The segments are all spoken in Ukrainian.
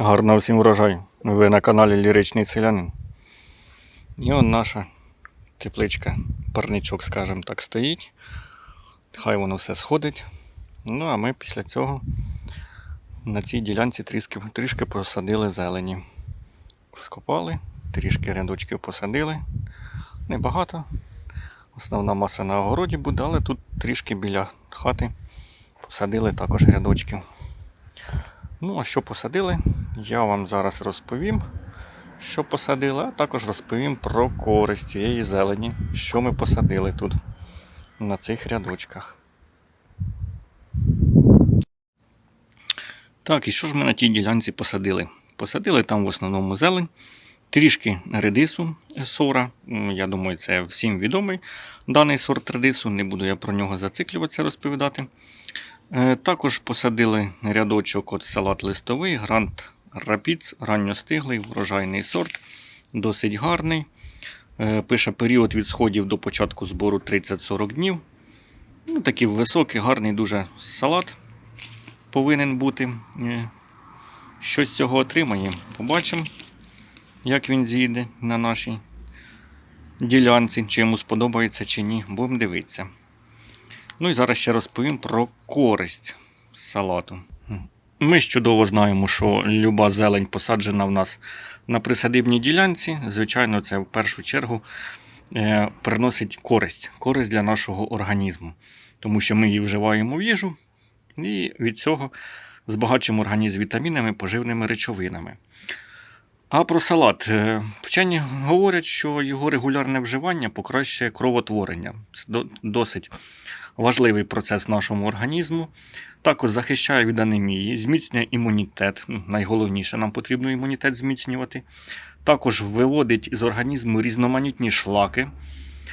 Гарного всім урожаю. Ви на каналі Ліричний Селянин. І он наша тепличка, парничок, скажімо так, стоїть. Хай воно все сходить. Ну, а ми після цього на цій ділянці трішки, трішки посадили зелені. Скопали, трішки рядочків посадили. Небагато. Основна маса на огороді буде, але тут трішки біля хати посадили також рядочків. Ну, а що посадили, я вам зараз розповім, що посадили, а також розповім про користь цієї зелені, що ми посадили тут на цих рядочках. Так, і що ж ми на тій ділянці посадили? Посадили там в основному зелень, трішки редису сора. Я думаю, це всім відомий даний сорт редису. Не буду я про нього зациклюватися розповідати. Е, Також посадили рядочок от салат листовий, грант рапіц, ранньостиглий, врожайний сорт, досить гарний. Е, Пише період від сходів до початку збору 30-40 днів. Ну, такий високий, гарний дуже салат повинен бути. Е, Що з цього отримаємо? Побачимо, як він зійде на нашій ділянці, чи йому сподобається чи ні. Будемо дивитися. Ну і зараз ще розповім про користь салату. Ми ж чудово знаємо, що люба зелень посаджена в нас на присадибній ділянці. Звичайно, це в першу чергу е, приносить користь, користь для нашого організму, тому що ми її вживаємо в їжу і від цього збагачуємо організм вітамінами, поживними речовинами. А про салат. Е, Вчені говорять, що його регулярне вживання покращує кровотворення. Це досить важливий процес нашому організму. Також захищає від анемії, зміцнює імунітет. Ну, Найголовніше, нам потрібно імунітет зміцнювати. Також виводить з організму різноманітні шлаки,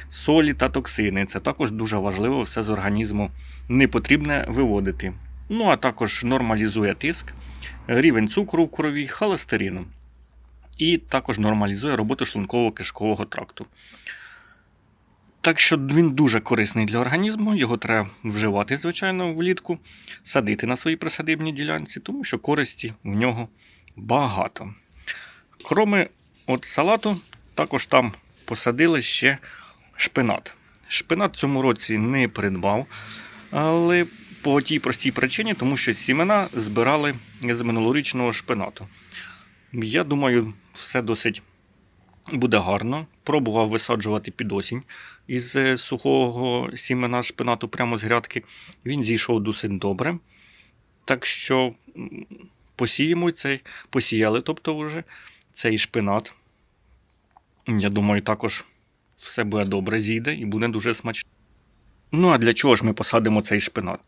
солі та токсини. Це також дуже важливо все з організму не виводити. Ну а також нормалізує тиск, рівень цукру в крові, холестерину. І також нормалізує роботу шлунково-кишкового тракту. Так що він дуже корисний для організму, його треба вживати, звичайно, влітку, садити на своїй присадибній ділянці, тому що користі в нього багато. Кроме от салату, також там посадили ще шпинат. Шпинат цьому році не придбав, але по тій простій причині, тому що сімена збирали з минулорічного шпинату. Я думаю, все досить буде гарно. Пробував висаджувати під осінь із е, сухого сімена шпинату прямо з грядки. Він зійшов досить добре. Так що посіємо цей, посіяли, тобто вже цей шпинат. Я думаю, також все буде добре зійде і буде дуже смачно. Ну, а для чого ж ми посадимо цей шпинат?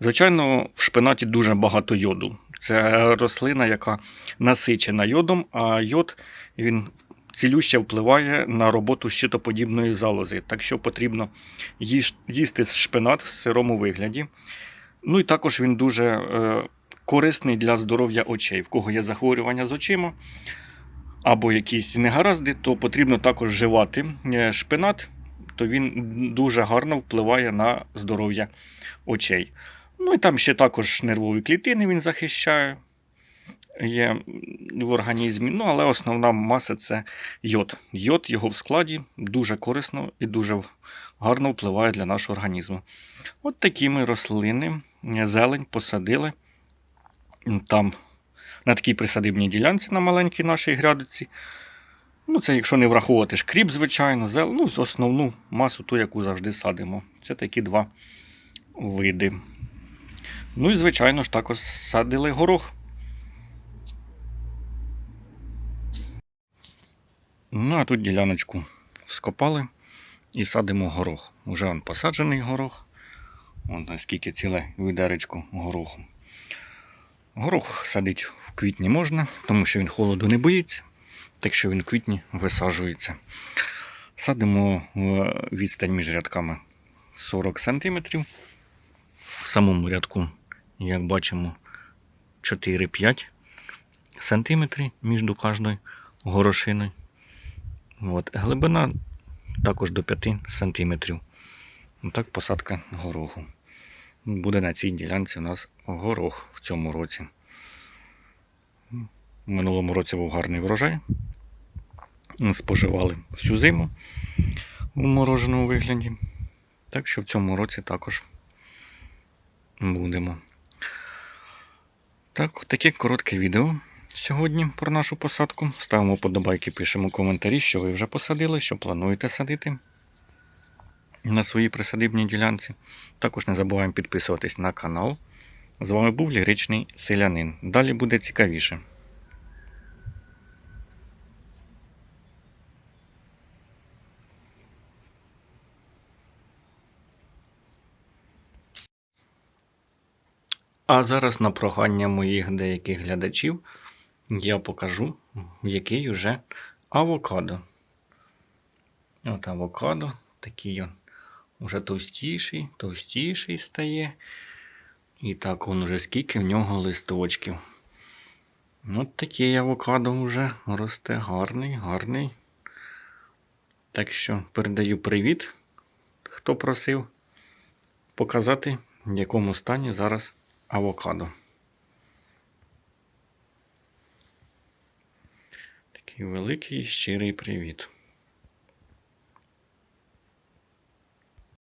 Звичайно, в шпинаті дуже багато йоду. Це рослина, яка насичена йодом, а йод він цілюще впливає на роботу щитоподібної залози. Так що потрібно їсти шпинат в сирому вигляді. Ну і також він дуже е, корисний для здоров'я очей. В кого є захворювання з очима або якісь негаразди, то потрібно також вживати е, шпинат, то він дуже гарно впливає на здоров'я очей. Ну і там ще також нервові клітини він захищає є в організмі. Ну, але основна маса це йод. Йод його в складі дуже корисно і дуже гарно впливає для нашого організму. От такі ми рослини, е, зелень посадили там на такій присадибній ділянці на маленькій нашій грядочці. Ну, це якщо не враховувати шкріп, звичайно, зел... ну, основну масу ту, яку завжди садимо. Це такі два види. Ну і, звичайно ж, також садили горох. Ну, а тут діляночку скопали і садимо горох. Уже он посаджений горох. Вон наскільки ціле відеречко гороху. Горох садить в квітні можна, тому що він холоду не боїться, так що він в квітні висаджується. Садимо відстань між рядками 40 см. В самому рядку, як бачимо, 4-5 см між кожною горошиною. От. Глибина також до 5 см. Так посадка гороху. Буде на цій ділянці у нас горох в цьому році. В минулому році був гарний врожай. Споживали всю зиму у мороженому вигляді. Так що в цьому році також будемо. Так, таке коротке відео сьогодні про нашу посадку. Ставимо подобайки, пишемо коментарі, що ви вже посадили, що плануєте садити на своїй присадибній ділянці. Також не забуваємо підписуватись на канал. З вами був Ліричний Селянин. Далі буде цікавіше. А зараз на прохання моїх деяких глядачів я покажу, який уже авокадо. От авокадо, такий он уже товстіший, товстіший стає. І так он уже скільки в нього листочків. От такий авокадо вже росте гарний, гарний. Так що передаю привіт, хто просив показати, в якому стані зараз авокадо. Такий великий щирий привіт.